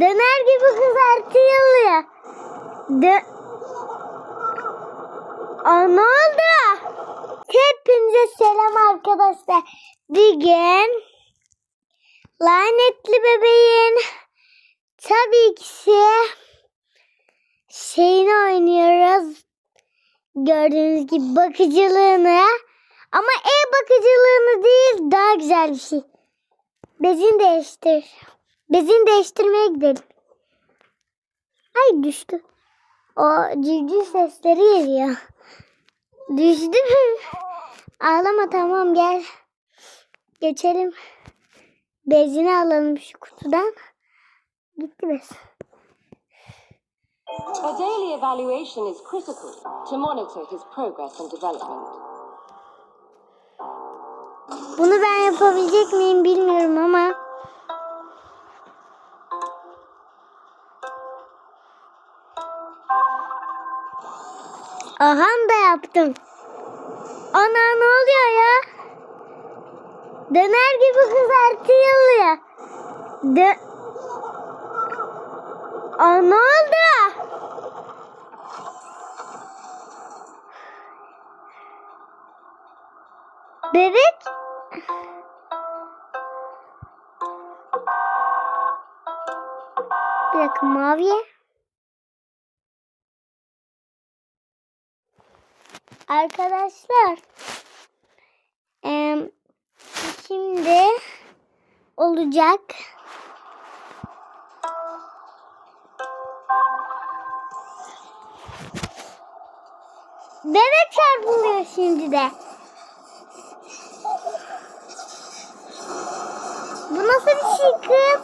Döner gibi kızartılıyor. Dö Aa, ne oldu? Hepinize selam arkadaşlar. Bugün lanetli bebeğin tabii ki şeyini oynuyoruz. Gördüğünüz gibi bakıcılığını. Ama ev bakıcılığını değil daha güzel bir şey. Bezin değiştir. Bezin değiştirmeye gidelim. Ay düştü. O civciv sesleri geliyor. Düştü mü? Ağlama tamam gel. Geçelim. Bezini alalım şu kutudan. Gitti bez. A daily evaluation is critical to monitor his progress and development. Bunu ben yapabilecek miyim bilmiyorum ama Aha da yaptım. Ana ne oluyor ya? Döner gibi kızartılıyor. Dö Aa, ne oldu? Bebek Bir dakika maviye. Arkadaşlar. em, şimdi olacak. Bebek çarpılıyor şimdi de. Bu nasıl bir şey kız?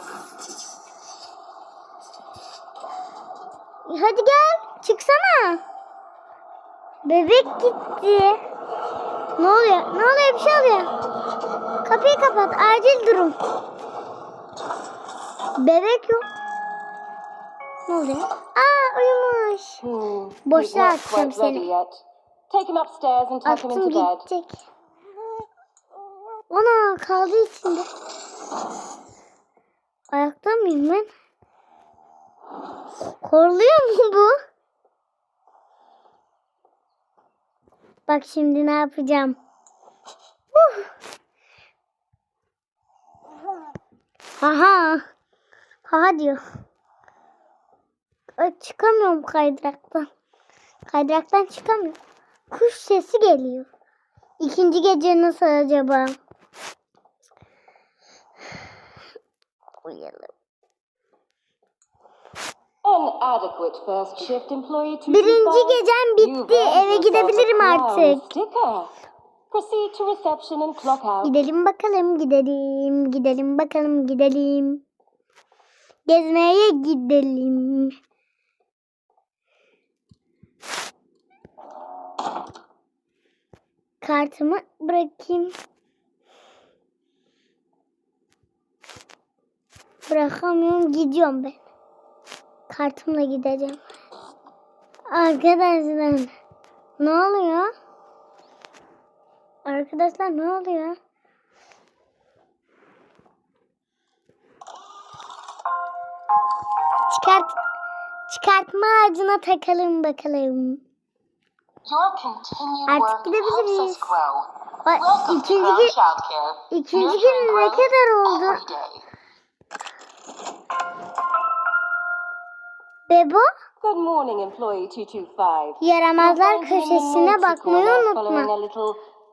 Hadi gel. Çıksana. Bebek gitti. Ne oluyor? Ne oluyor? Bir şey oluyor. Kapıyı kapat. Acil durum. Bebek yok. Ne oluyor? Aa uyumuş. Hmm, Boşluğa atacağım seni. Attım gidecek. Ona kaldı içinde. Ayakta mıyım ben? Korluyor mu bu? Bak şimdi ne yapacağım. Huh. Haha. Haha diyor. Çıkamıyorum kaydıraktan. Kaydıraktan çıkamıyorum. Kuş sesi geliyor. İkinci gece nasıl acaba? Uyuyalım. Inadequate first shift employee to Birinci gecem bitti. Eve gidebilirim artık. Gidelim bakalım gidelim. Gidelim bakalım gidelim. Gezmeye gidelim. Kartımı bırakayım. Bırakamıyorum gidiyorum ben. Kartımla gideceğim. Arkadaşlar ne oluyor? Arkadaşlar ne oluyor? Çıkart çıkartma ağacına takalım bakalım. Artık gidebiliriz. to ikinci gün ikinci gün ne kadar oldu? Day. Bebo Good morning, employee 225. yaramazlar köşesine bakmayı unutma.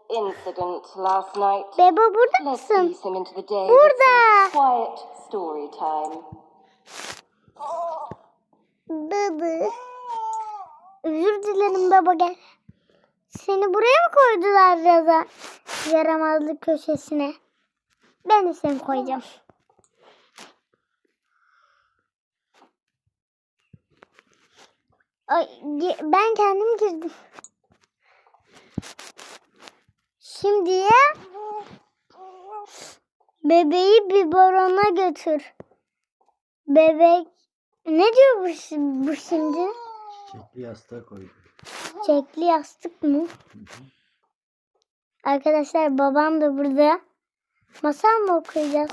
incident last night. Bebo burada Let's mısın? ease him into the day Burada. some quiet story time. Bebe. Özür dilerim baba gel. Seni buraya mı koydular Raza? Yaramazlık köşesine. Ben de seni koyacağım. Ay, ge- ben kendim girdim. Şimdi bebeği biberona götür. Bebek ne diyor bu, bu şimdi? Çiçekli yastığa koydum. Çekli yastık mı? Arkadaşlar babam da burada. Masal mı okuyacağız?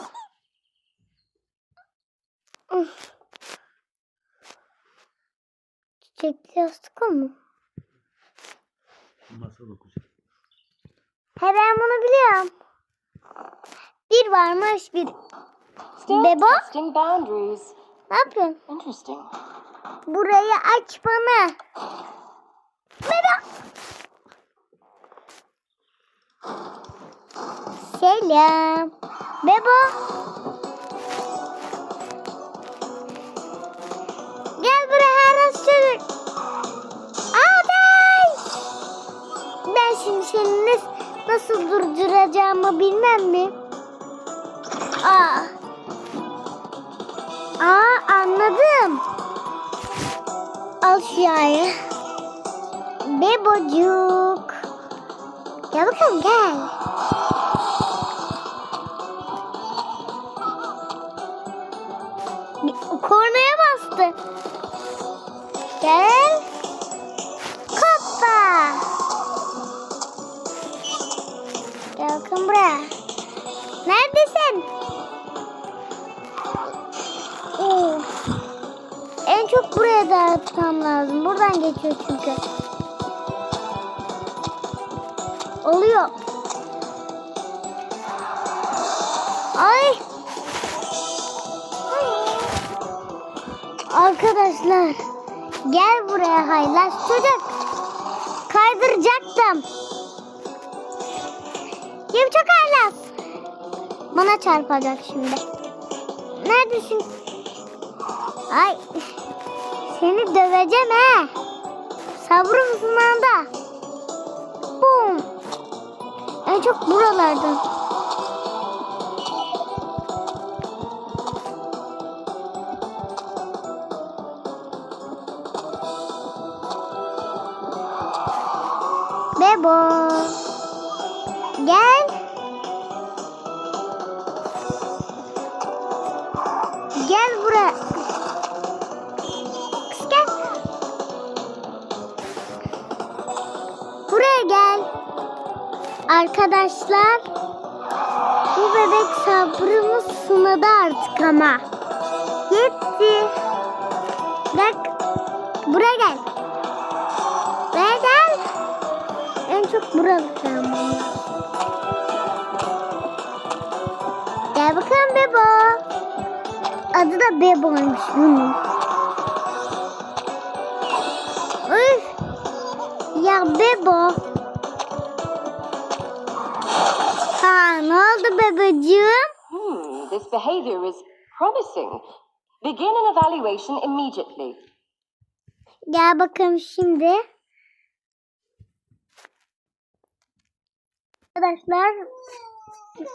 Üf. Çiçekli yastık o mu? Masal okuyacak. He ben bunu biliyorum. Bir varmış bir. Still Bebo? testing boundaries. Ne yapıyorsun? Interesting. Burayı aç bana. Baba. Selam. Bebo. Gel buraya Çocuk. Aday. Ben şimdi seni nas- nasıl durduracağımı bilmem mi? Aa. Aa anladım. Al şu yağı. Bebocuk. Gel bakalım gel. Dağıtmam lazım. Buradan geçiyor çünkü. Oluyor. Ay. Arkadaşlar. Gel buraya haylaz çocuk. Kaydıracaktım. Çok haylaz. Bana çarpacak şimdi. Neredesin? Ay. Seni döveceğim he. Sabrım sınavda. Bum. En çok buralardan. Bebo. Arkadaşlar. Bu bebek sabrımı sınadı artık ama. Yetti. Bak. Buraya gel. Buraya gel. En çok buralıklarım bunlar. Gel bakalım Bebo. Adı da Bebo'ymuş bunun. Üf. Ya Bebo. Oldu bebeğim? Hmm, this behavior is promising. Begin an evaluation immediately. Gel bakalım şimdi. Arkadaşlar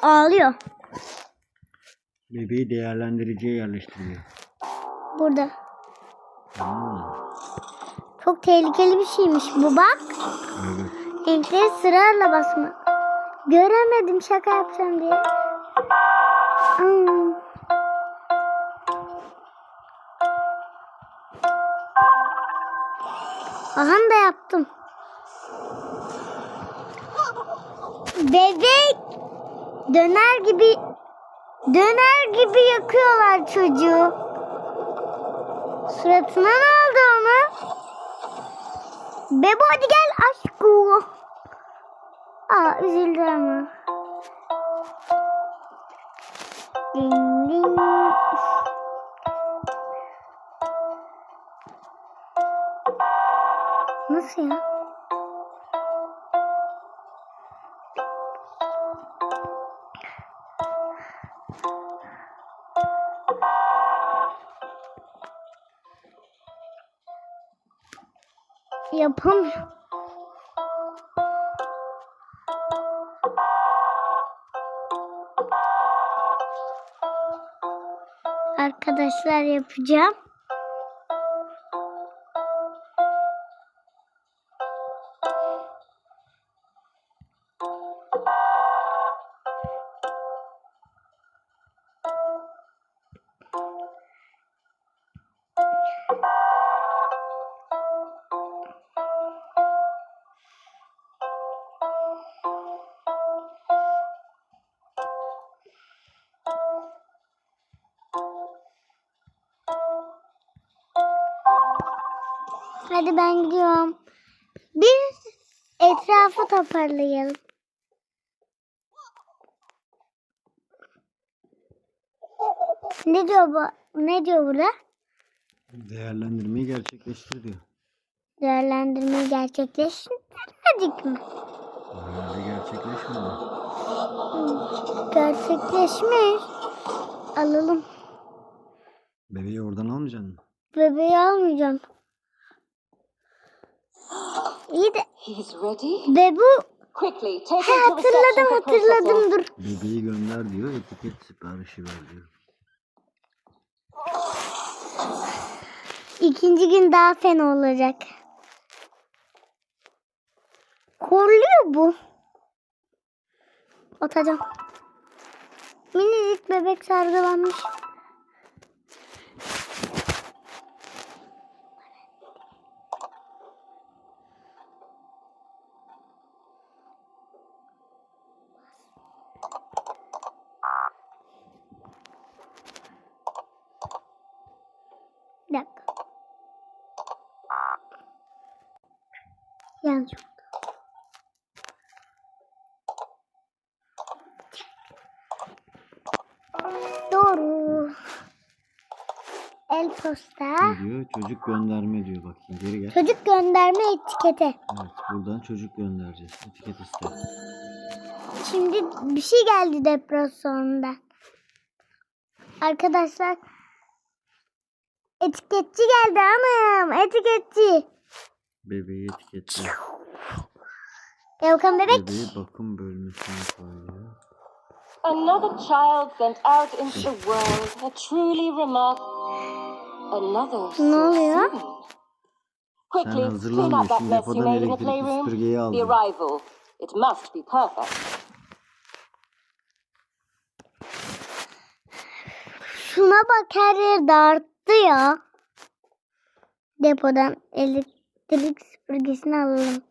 ağlıyor Bebeği değerlendiriciye yerleştiriyor. burada. Hmm, Çok tehlikeli bir şeymiş bu bak. evet. Renkleri sırayla basma. Göremedim şaka yapacağım diye. Hmm. Aha da yaptım. Bebek döner gibi döner gibi yakıyorlar çocuğu. Suratına ne oldu onun? Bebo hadi gel aşkım. Aa üzüldü ama. Ding ding. Nasıl ya? Yapamıyorum. Arkadaşlar yapacağım. Hadi ben gidiyorum. Bir etrafı toparlayalım. Ne diyor bu? Ne diyor burada? Değerlendirmeyi gerçekleştir diyor. Değerlendirmeyi gerçekleştirmedik mi? Herhalde gerçekleşmedi. Gerçekleşmiş. Alalım. Bebeği oradan almayacaksın mı? Bebeği almayacağım. İyi de He's ready. ve bu Quickly, take Ha, hatırladım hatırladım dur. Bebeği gönder diyor. Etiket siparişi ver diyor. İkinci gün daha fena olacak. Horluyor bu. Atacağım. Minicik bebek sargılanmış. El posta. Ne diyor? Çocuk gönderme diyor. Bakayım geri gel. Çocuk gönderme etiketi. Evet buradan çocuk göndereceğiz. Etiket iste. Şimdi bir şey geldi depresyonda. Arkadaşlar etiketçi geldi anam etiketçi. Bebeği etiketle. Yavkan bebek. Bebeği bakım bölmesine koyuyor. Another child sent out into the world. A truly remarkable. Ne oluyor? soon. Sen Quickly, clean hazırlanmıyor. up that Şimdi mess you depodan made in the elektrikli playroom. süpürgeyi The aldım. arrival. It must be perfect. Şuna bak her yer dağıttı ya. Depodan elektrik süpürgesini alalım.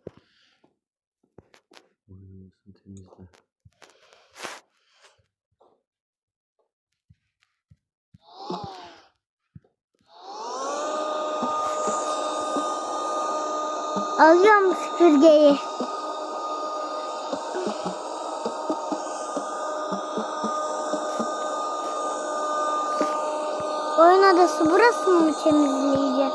Alıyorum süpürgeyi. Oyun odası burası mı temizleyeceğim?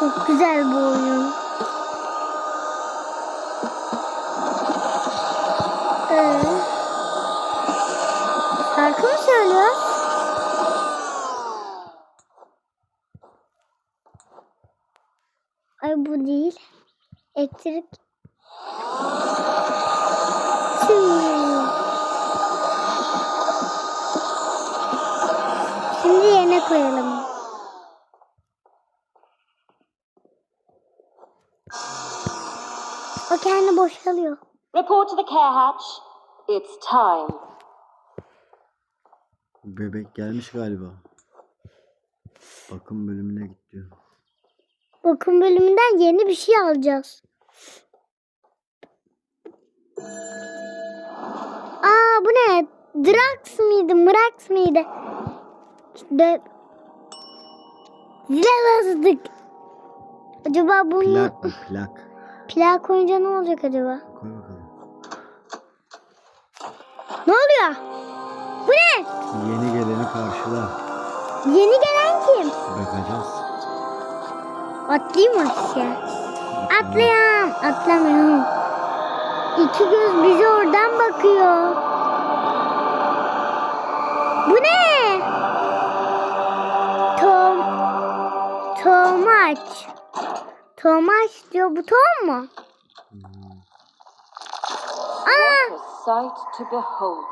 Çok güzel bu oyun. Ee, şarkı mı söylüyor? Ay bu değil. Elektrik. Tüh. Şimdi yerine koyalım. O kendi boşalıyor. Report to the care hatch. It's time. Bebek gelmiş galiba. Bakım bölümüne git diyor. Bakım bölümünden yeni bir şey alacağız. Aa bu ne? Drax mıydı? Mrax mıydı? De... Zile bastık. Acaba bunu Plak mı? Plak. plak koyunca ne olacak acaba? Ne oluyor? Bu ne? Yeni geleni karşıla. Yeni gelen kim? Bakacağız. Atlayayım mı aşağı? Atlıyorum. Atlamıyorum. İki göz bize oradan bakıyor. Bu ne? Tom. Tomaç. Tomaç diyor. Bu tom mu? Ana. Sight to behold.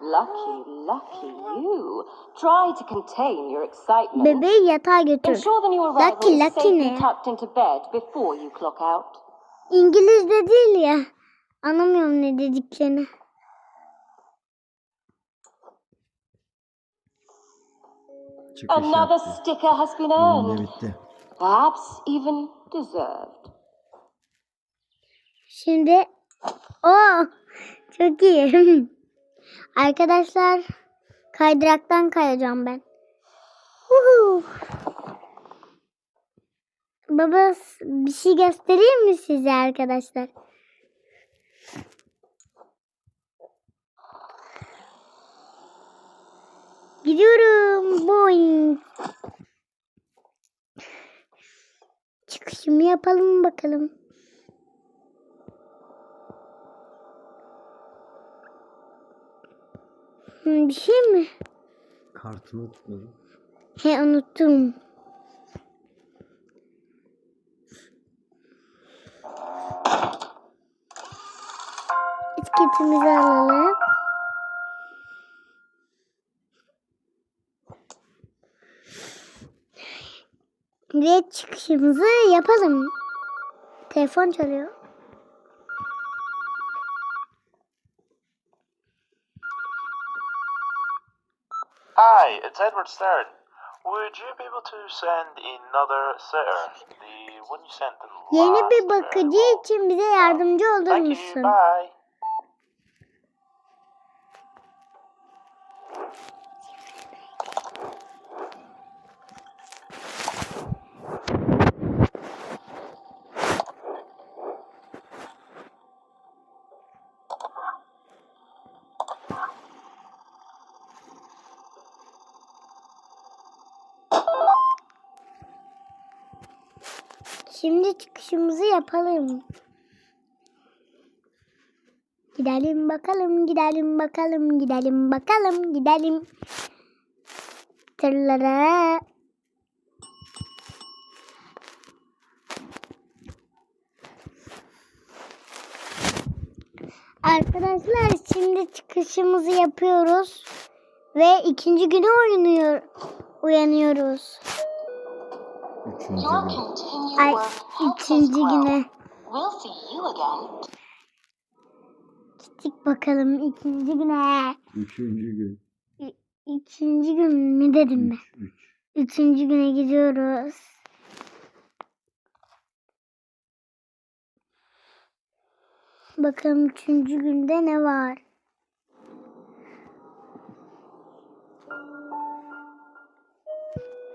Lucky, lucky you. Try to contain your excitement. Bebeği yatağa götür. Ensure the new arrival Lucky, is lucky safely ne? tucked into bed before you clock out. İngilizce değil ya. Anlamıyorum ne dediklerini. Çıkış Another yaptı. sticker has been Bugün de earned. bitti. Perhaps even deserved. Şimdi o çok iyi. Arkadaşlar kaydıraktan kayacağım ben. Huhu. Baba bir şey göstereyim mi size arkadaşlar? Gidiyorum. Boing. Çıkışımı yapalım bakalım. Bir şey mi? Kartını tutmadım. He unuttum. Etiketimizi alalım. Ve çıkışımızı yapalım. Telefon çalıyor. Hi, it's Edward Stern. Would you be able to send another sitter? The one you sent the Yeni bir uh, bakıcı için bize yardımcı olur Thank you, musun? bye. Şimdi çıkışımızı yapalım. Gidelim bakalım, gidelim bakalım, gidelim bakalım, gidelim. Tırlara. Arkadaşlar şimdi çıkışımızı yapıyoruz ve ikinci günü oynuyor, uyanıyoruz. Üçüncü gün. Ay grow. güne. We'll see you again. Gittik bakalım ikinci güne. Üçüncü gün. İkinci gün mü dedim ben? Üç, üç. Üçüncü güne gidiyoruz. Bakalım üçüncü günde ne var?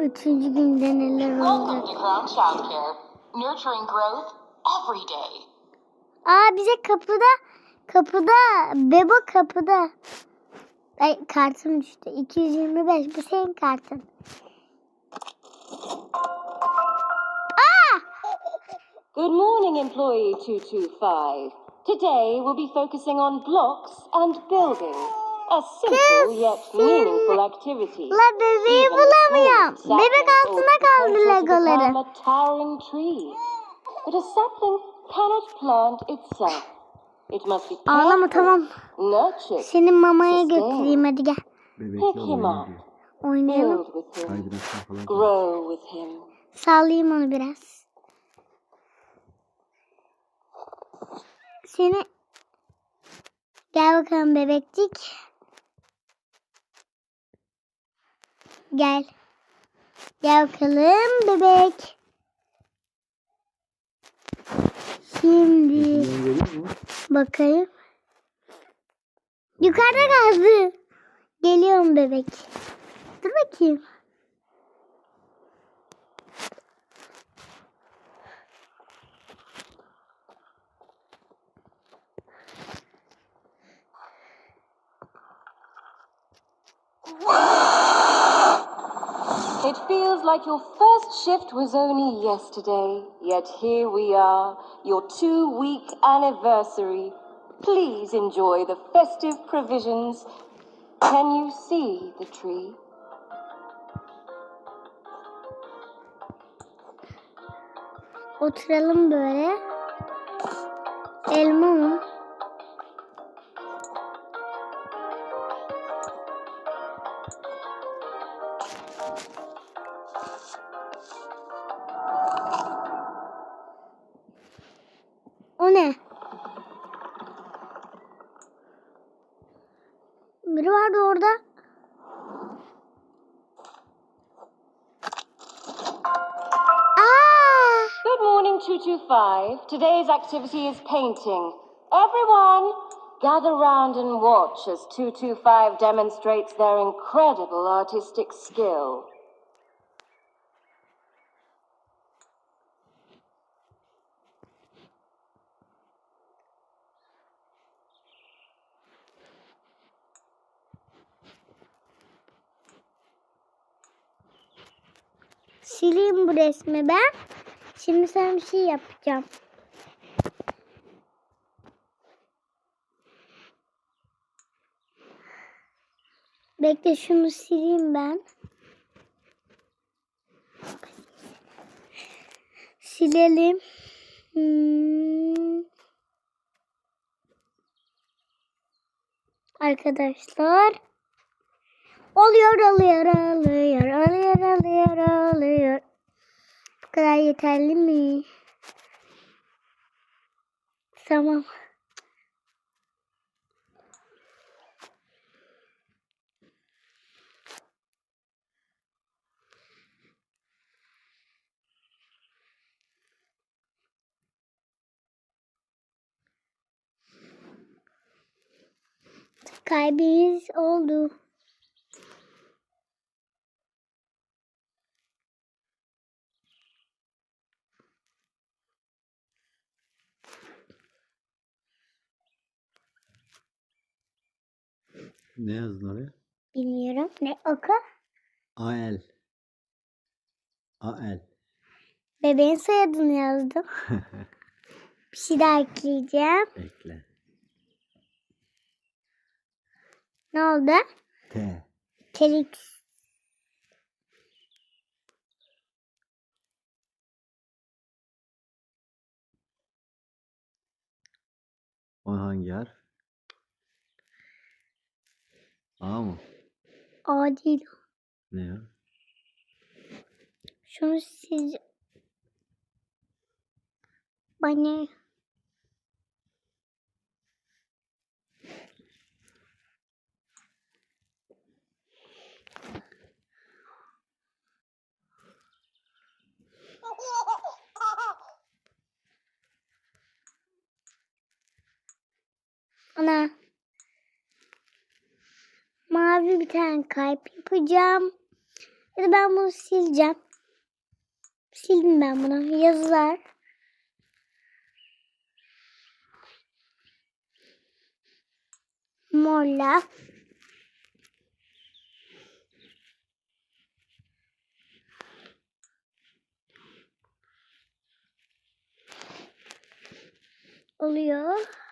Üçüncü günde neler Welcome olacak? to Crown Childcare, nurturing growth every day. Aa bize kapıda, kapıda, bebo kapıda. Ay kartım düştü. 225 bu senin kartın. Good morning, Employee 225. Today we'll be focusing on blocks and building. A simple yet meaningful activity. La bebeği bulamıyorum. Bebek altına kaldı legoları. a towering tree. But a sapling cannot plant itself. It must be Ağlama tamam. nurtured, Seni mamaya götüreyim hadi gel. Pick him up. Oynayalım. grow with him. Sallayayım onu biraz. Seni Gel bakalım bebekcik. Gel. Gel bakalım bebek. Şimdi bakayım. Yukarıda kaldı. Geliyorum bebek. Dur bakayım. Like your first shift was only yesterday, yet here we are, your two week anniversary. Please enjoy the festive provisions. Can you see the tree? Oturalım böyle. Elma mı? ne? Biri vardı ah! Good morning 225. Today's activity is painting. Everyone, gather round and watch as 225 demonstrates their incredible artistic skill. Sileyim bu resmi ben. Şimdi sana bir şey yapacağım. Bekle şunu sileyim ben. Silelim. Hmm. Arkadaşlar. Oluyor, oluyor, oluyor, oluyor, oluyor, oluyor. Bu kadar yeterli mi? Tamam. Kalbimiz oldu. Ne yazdın oraya? Bilmiyorum. Ne oku? AL. AL. Bebeğin soyadını yazdım. Bir şey daha ekleyeceğim. Ekle. Ne oldu? T. Felix. O hangi harf? A mı? O değil. Ne ya? Şunu siz... Bana... Ana. Mavi bir tane kalp yapacağım. Ya da ben bunu sileceğim. Sildim ben bunu. Yazılar. Morla. Oluyor.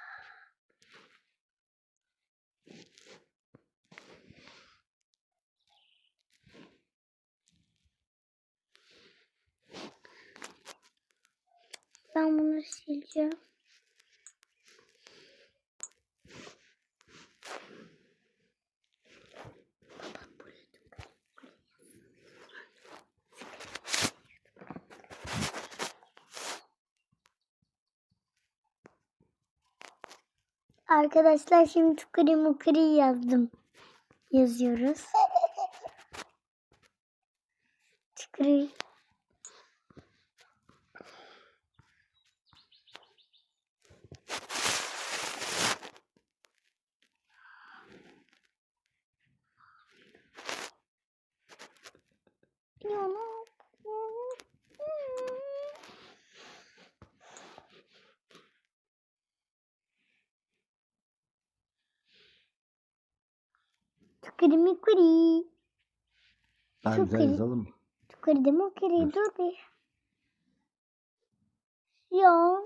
Ben bunu sileceğim. Arkadaşlar şimdi tukuri mukuri yazdım. Yazıyoruz. Tukuri. Tukuri mukuri. Daha Çok güzel iyi. yazalım? Tukuri de mukuri dur bir. Ya